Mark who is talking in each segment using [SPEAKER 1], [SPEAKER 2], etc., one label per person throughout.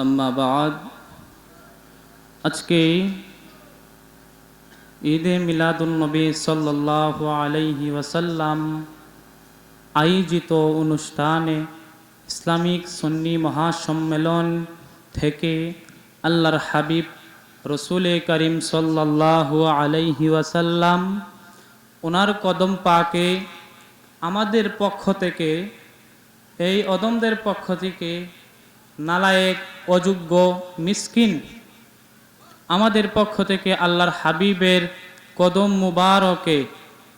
[SPEAKER 1] আম্মা বাদ। আজকে ঈদে মিলাদুলনবী সাল্লাহ আলাইহি ওয়াসাল্লাম আয়োজিত অনুষ্ঠানে ইসলামিক সন্নি মহাসম্মেলন থেকে আল্লাহর হাবিব রসুলে করিম সাল্লাহ আলাইহি ওয়াসাল্লাম ওনার কদম পাকে আমাদের পক্ষ থেকে, এই অদমদের পক্ষ থেকে নালায়েক, অযোগ্য, মিসকিন। আমাদের পক্ষ থেকে আল্লাহর হাবিবের কদম মুবারকে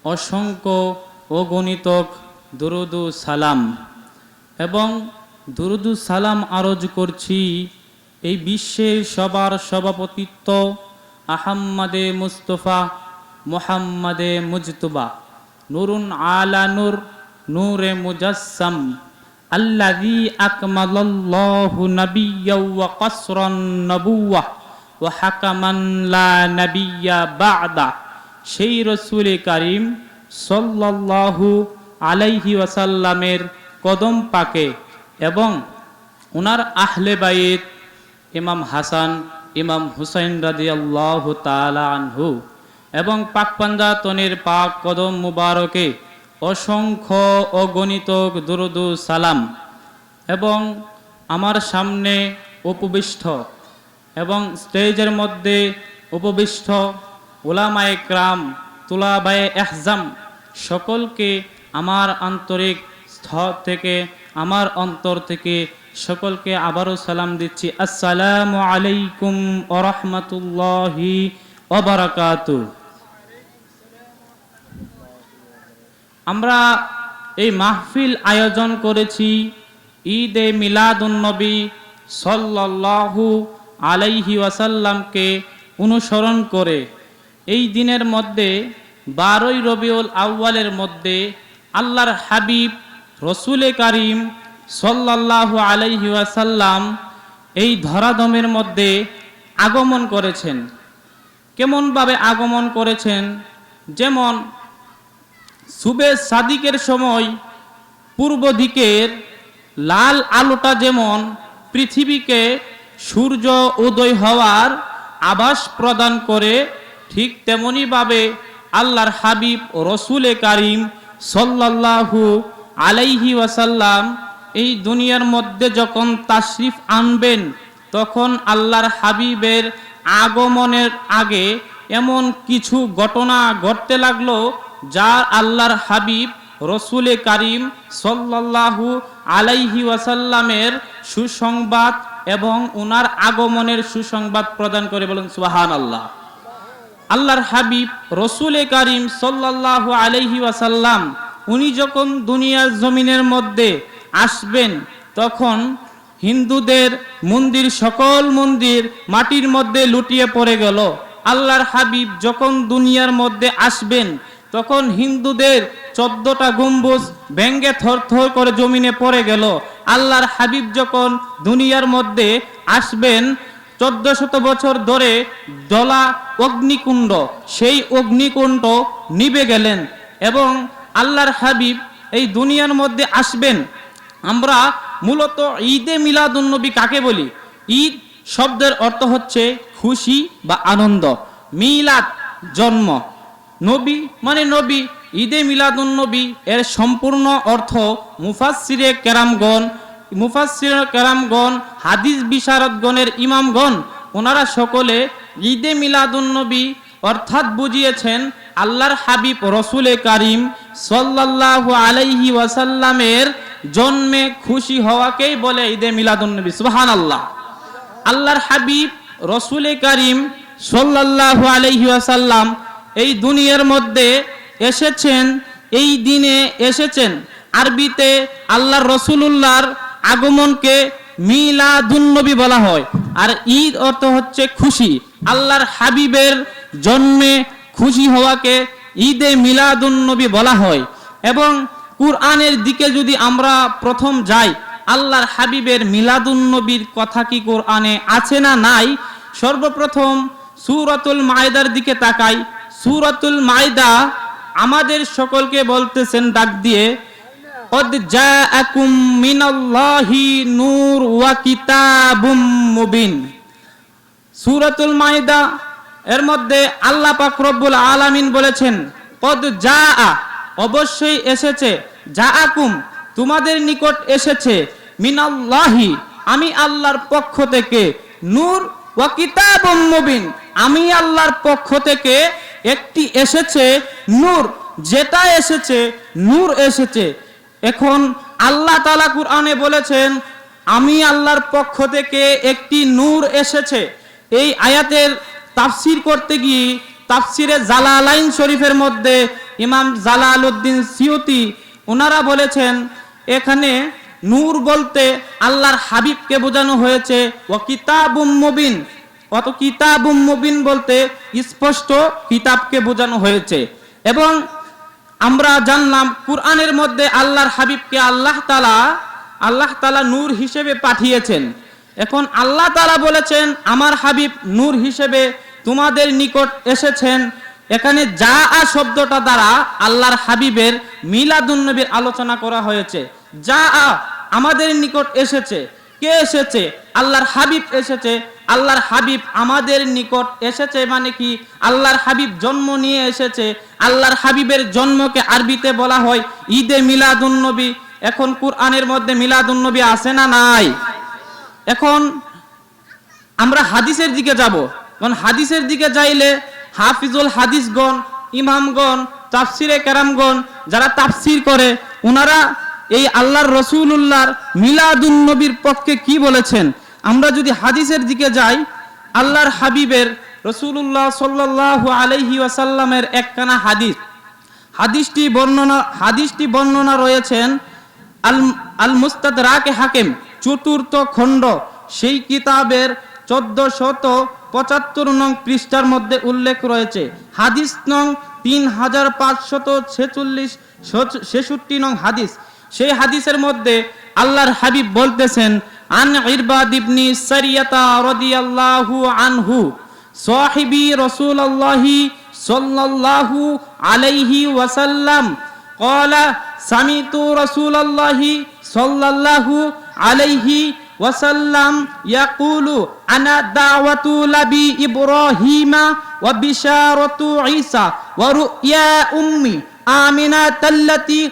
[SPEAKER 1] অসংখ্য অগণিতক দুরুদু সালাম। এবং দুরুদু সালাম আরজ করছি এই বিশ্বের সবার সভাপতিত্ব আহাম্মাদে মুস্তফা, মোহাম্মদে মুজতবা। নুরুন আলা নূর, নূরে মুজাসসাম। আল্লাযী আকমালাল্লাহু নাবিয়্যা ওয়া কাসরান নবুওয়াহ ওয়া হাকামান লা নাবিয়্যা সেই রসুল কারীম সাল্লাল্লাহু আলাইহি ওয়াসাল্লামের কদম পাকে এবং ওনার আহলে বাইত ইমাম হাসান, ইমাম হুসাইন রাদিয়াল্লাহু তাআলা আনহু এবং পাক পাঞ্জাতনের পাক কদম মুবারকে অসংখ্য অগণিত দুরুদু সালাম এবং আমার সামনে উপবিষ্ট এবং স্টেজের মধ্যে উপবিষ্ট ওলামায়ে ক্রাম তুলাবায়ে এহজাম সকলকে আমার আন্তরিক স্থল থেকে, আমার অন্তর থেকে সকলকে আবারও সালাম দিচ্ছি। আসসালামু আলাইকুম ওরহমতুল্লাহি ওবরাকাতু আমরা এই মাহফিল আয়োজন করেছি ঈদে মিলাদুন্নবী সাল্লাল্লাহু আলাইহি ওয়াসাল্লামকে অনুসরণ করে। এই দিনের মধ্যে, বারোই রবিউল আউ্বালের মধ্যে আল্লাহর হাবিব, রসুলে কারিম সাল্লাল্লাহু আলাইহি ওয়াসাল্লাম এই ধরাধমের মধ্যে আগমন করেছেন। কেমনভাবে আগমন করেছেন? যেমন সুবে সাদিকের সময় পূর্ব দিকের লাল আলোটা যেমন পৃথিবীকে সূর্য উদয় হওয়ার আভাস প্রদান করে, ঠিক তেমনিভাবে আল্লাহর হাবিব রসুলে কারিম সাল্লাল্লাহু আলাইহি ওয়াসাল্লাম এই দুনিয়ার মধ্যে যখন তাশরিফ আনবেন, তখন আল্লাহর হাবিবের আগমনের আগে এমন কিছু ঘটনা ঘটতে লাগল যা আল্লাহর হাবিব, রসুলে কারিম সাল্লাল্লাহু আলাইহি ওয়াসাল্লামের সুসংবাদ এবং ওনার আগমনের সুসংবাদ প্রদান করে বলেন সুবাহান আল্লাহ আল্লাহর হাবিব, রসুলে কারিম সাল্লাল্লাহু আলাইহি ওয়াসাল্লাম, উনি যখন দুনিয়ার জমিনের মধ্যে আসবেন, তখন হিন্দুদের মন্দির, সকল মন্দির মাটির মধ্যে লুটিয়ে পড়ে গেল। আল্লাহর হাবিব যখন দুনিয়ার মধ্যে আসবেন তখন হিন্দুদের চোদ্দটা গম্বুজ ব্যঙ্গে থর থর করে জমিনে পড়ে গেল। আল্লাহর হাবিব যখন দুনিয়ার মধ্যে আসবেন চোদ্দ শত বছর ধরে জলা অগ্নিকুণ্ড, সেই অগ্নিকুণ্ড নিবে গেলেন এবং আল্লাহর হাবিব এই দুনিয়ার মধ্যে আসবেন। আমরা মূলত ঈদে মিলাদুন্নবী কাকে বলি? ঈদ শব্দের অর্থ হচ্ছে খুশি বা আনন্দ, মিলাদ, জন্ম। নবী মানে নবী, ঈদে মিলাদুন্নবী এর সম্পূর্ণ অর্থ মুফাসসিরে কেরামগণ, মুফাসসির কেরামগণ, হাদিস বিশারদগণের ইমামগণ, ওনারা সকলে ঈদে মিলাদুন্নবী অর্থাৎ বুঝিয়েছেন আল্লাহর হাবিব রসুলে কারিম সাল্লাল্লাহু আলাইহি ওয়াসাল্লামের জন্মে খুশি হওয়াকেই বলে ঈদে মিলাদুন্নবী সুবহান আল্লাহ আল্লাহর হাবিব রসুলে কারিম সাল্লাল্লাহু আলাইহি ওয়াসাল্লাম এই দুনিয়ার মধ্যে এসেছেন, এই দিনে এসেছেন। আরবিতে আল্লাহর রসুলুল্লাহর আগমনকে মিলাদুন্নবী বলা হয়। আর ঈদ অর্থ হচ্ছে খুশি। আল্লাহর হাবিবের জন্মে খুশি হওয়াকে ঈদে মিলাদুন্নবী বলা হয়। এবং কুরআনের দিকে যদি আমরা প্রথম যাই, আল্লাহর হাবিবের মিলাদুন্নবীর কথা কি কোরআনে আছে না নাই? সর্বপ্রথম সুরাতুল মায়দার দিকে তাকাই। সুরাতুল মায়দা আমাদের সকলকে বলতেছেন ডাক দিয়ে قد جاءكم من الله نور وكتاب مبين সূরাতুল মাইদা এর মধ্যে আল্লাহ পাক রব্বুল আলামিন বলেছেন কদ জাআ অবশ্যই এসেছে জাআকুম তোমাদের নিকট এসেছে মিনাল্লাহি আমি আল্লাহর পক্ষ থেকে নূর ওয়া কিতাবুম মুবিন আমি আল্লাহর পক্ষ থেকে একটি এসেছে নূর, যেটা এসেছে, নূর এসেছে। এখন আল্লাহ তাআলা কুরআনে বলেছেন, আমি আল্লাহর পক্ষ থেকে একটি নূর এসেছে। এই আয়াতের তাফসির করতে গিয়ে তাফসিরে জালালাইন শরীফের মধ্যে ইমাম জালালউদ্দিন সিয়ুতি ওনারা বলেছেন, এখানে নূর বলতে আল্লাহর হাবিবকে বোঝানো হয়েছে ও কিতাবুম মুবিন। অত কিতাবুম মুবিন বলতে স্পষ্ট কিতাবকে বোঝানো হয়েছে। এবং আমরা জানলাম কুরআনের মধ্যে আল্লাহর হাবিবকে আল্লাহ তালা আল্লাহ তালা নূর হিসেবে পাঠিয়েছেন। এখন আল্লাহ তালা বলেছেন, আমার হাবিব নূর হিসেবে তোমাদের নিকট এসেছেন। এখানে যা আ শব্দটা দ্বারা আল্লাহর হাবিবের মিলাদুন্নবীর আলোচনা করা হয়েছে। যা আ আমাদের নিকট এসেছে। কে এসেছে? আল্লাহর হাবিব এসেছে। আল্লাহর হাবিব আমাদের নিকট এসেছে মানে কি? আল্লাহর হাবিব জন্ম নিয়ে এসেছে। আল্লাহর হাবিবের জন্মকে আরবিতে বলা হয় ঈদে মিলাদুন্নবী এখন কুরআনের মধ্যে মিলাদুন্নবী আছে না নাই? এখন আমরা হাদিসের দিকে যাব। কারণ হাদিসের দিকে যাইলে হাফিজুল হাদিসগণ, ইমামগণ, তাফসিরে কেরামগণ যারা তাফসির করে ওনারা এই আল্লাহর রসুল্লাহর মিলাদুন নবীর পক্ষে কি বলেছেন? আমরা যদি হাদিসের দিকে যাই, আল্লাহর হাবিবের রসুল্লাহ সাল্লাল্লাহু আলাইহি ওয়াসাল্লামের একখানা হাদিস। হাদিসটি বর্ণনা হাদিসটি বর্ণনা রয়েছেন আল আল মুস্তাদ রাকে হাকিম, চতুর্থ খণ্ড। সেই কিতাবের চোদ্দ শত পঁচাত্তর নং পৃষ্ঠার মধ্যে উল্লেখ রয়েছে। হাদিস নং তিন হাজার পাঁচশত ছেচল্লিশ ছেষট্টি নং হাদিস। সেই হাদিসের মধ্যে আল্লাহর হাবিব বলতেছেন আন ইরবাদ ইবনি সারিয়াতা রাদিয়াল্লাহু আনহু সাহিবি রাসূলুল্লাহি সাল্লাল্লাহু আলাইহি ওয়াসাল্লাম قال سمعت رسول الله صلى الله عليه وسلم يقول أنا دعوة لبي إبراهيم وبشارة عيسى ورؤيا أمي آمنة التي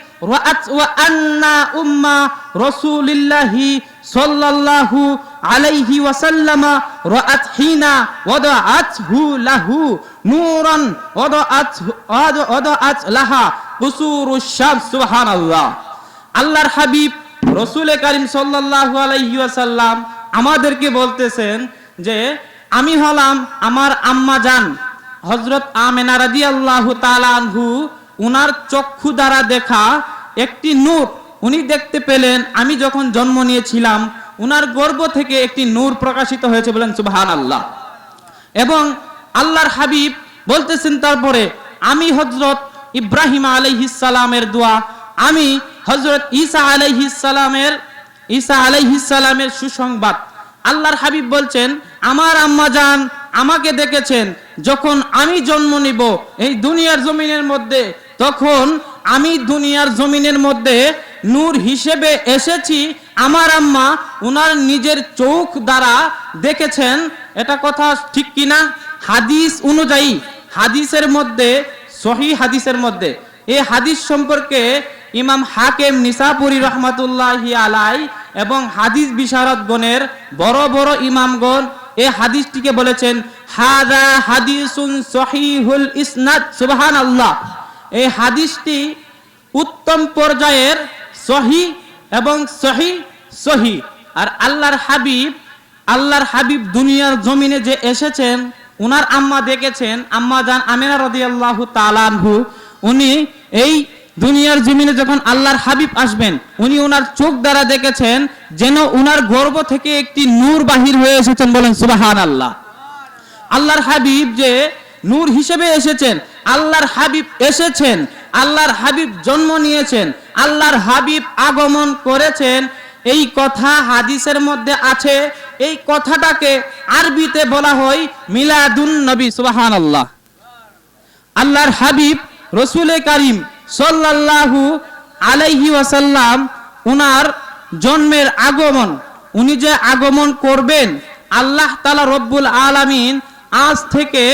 [SPEAKER 1] আল্লাহর হাবিব রসুল করিম সাল্লাহু আলাইহি ওয়াসাল্লাম আমাদেরকে বলতেছেন যে, আমি হলাম আমার আম্মা যান হজরত আমেনা রাজি আল্লাহ তালু উনার চক্ষু দ্বারা দেখা একটি নূর উনি দেখতে পেলেন, আমি যখন জন্ম নিয়েছিলাম, উনার গর্ব থেকে একটি নূর প্রকাশিত হয়েছে বলেন সুবহানাল্লাহ। এবং আল্লাহর হাবিব বলতেছেন তারপরে, আমি হজরত ইব্রাহিম আলাইহিসালামের দোয়া, আমি হজরত ঈসা আলাইহিসালামের ঈসা আলাইহিসালামের সুসংবাদ। আল্লাহর হাবিব বলছেন, আমার আম্মা জান আমাকে দেখেছেন, যখন আমি জন্ম নিব এই দুনিয়ার জমিনের মধ্যে, তখন আমি দুনিয়ার জমিনের মধ্যে নূর হিসেবে এসেছি, আমার আম্মা উনার নিজের চোখ দ্বারা দেখেছেন, এটা কথা ঠিক কিনা? হাদিস অনুযায়ী, হাদিসের মধ্যে, সহি হাদিসের মধ্যে এই হাদিস সম্পর্কে ইমাম হাকেম নিসাপুরি রহমাতুল্লাহি আলাই এবং হাদিস বিশারদ বিশারদগণের বড় বড় ইমামগণ এই হাদিসটিকে বলেছেন, হাদা হাদিসুন সহিহুল ইসনাদ সুবহান আল্লাহ এই হাদিসটি উত্তম পর্যায়ের সহি এবং সহি সহি। আর আল্লাহর হাবিব আল্লাহর হাবিব দুনিয়ার জমিনে যে এসেছেন, উনার আম্মা দেখেছেন, আম্মা যান আমিনা রাদিয়াল্লাহু আনহু, উনি এই দুনিয়ার জমিনে যখন আল্লাহর হাবিব আসবেন, উনি ওনার চোখ দ্বারা দেখেছেন যেন উনার গর্ব থেকে একটি নূর বাহির হয়ে এসেছেন বলেন সুবহানাল্লাহ। আল্লাহর হাবিব যে নূর হিসেবে এসেছেন আল্লাহর হাবিব এসেছেন, আল্লাহর হাবিব জন্ম নিয়েছেন, আল্লাহর হাবিব আগমন করেছেন। এই কথা হাদিসের মধ্যে আছে। এই কথাটাকে আরবিতে বলা হয় মিলাদুন নবী সুবাহান আল্লাহ আল্লাহর হাবিব রসুলে কারিম সাল্লাল্লাহু আলাইহি ওয়াসাল্লাম উনার জন্মের আগমন, উনি যে আগমন করবেন, আল্লাহ তালা রব্বুল আলামিন আজ থেকে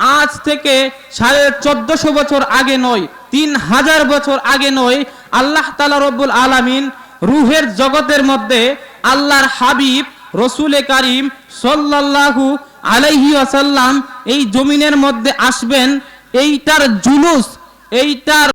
[SPEAKER 1] আজ থেকে সাড়ে চোদ্দশো বছর আগে নয়, তিন হাজার বছর আগে নয়, আল্লাহ তালা রব্বুল আলমিন রুহের জগতের মধ্যে আল্লাহর হাবিব, রসুলে কারিম সাল্লাল্লাহু আলাইহি আসাল্লাম এই জমিনের মধ্যে আসবেন। এইটার জুলুস, এইটার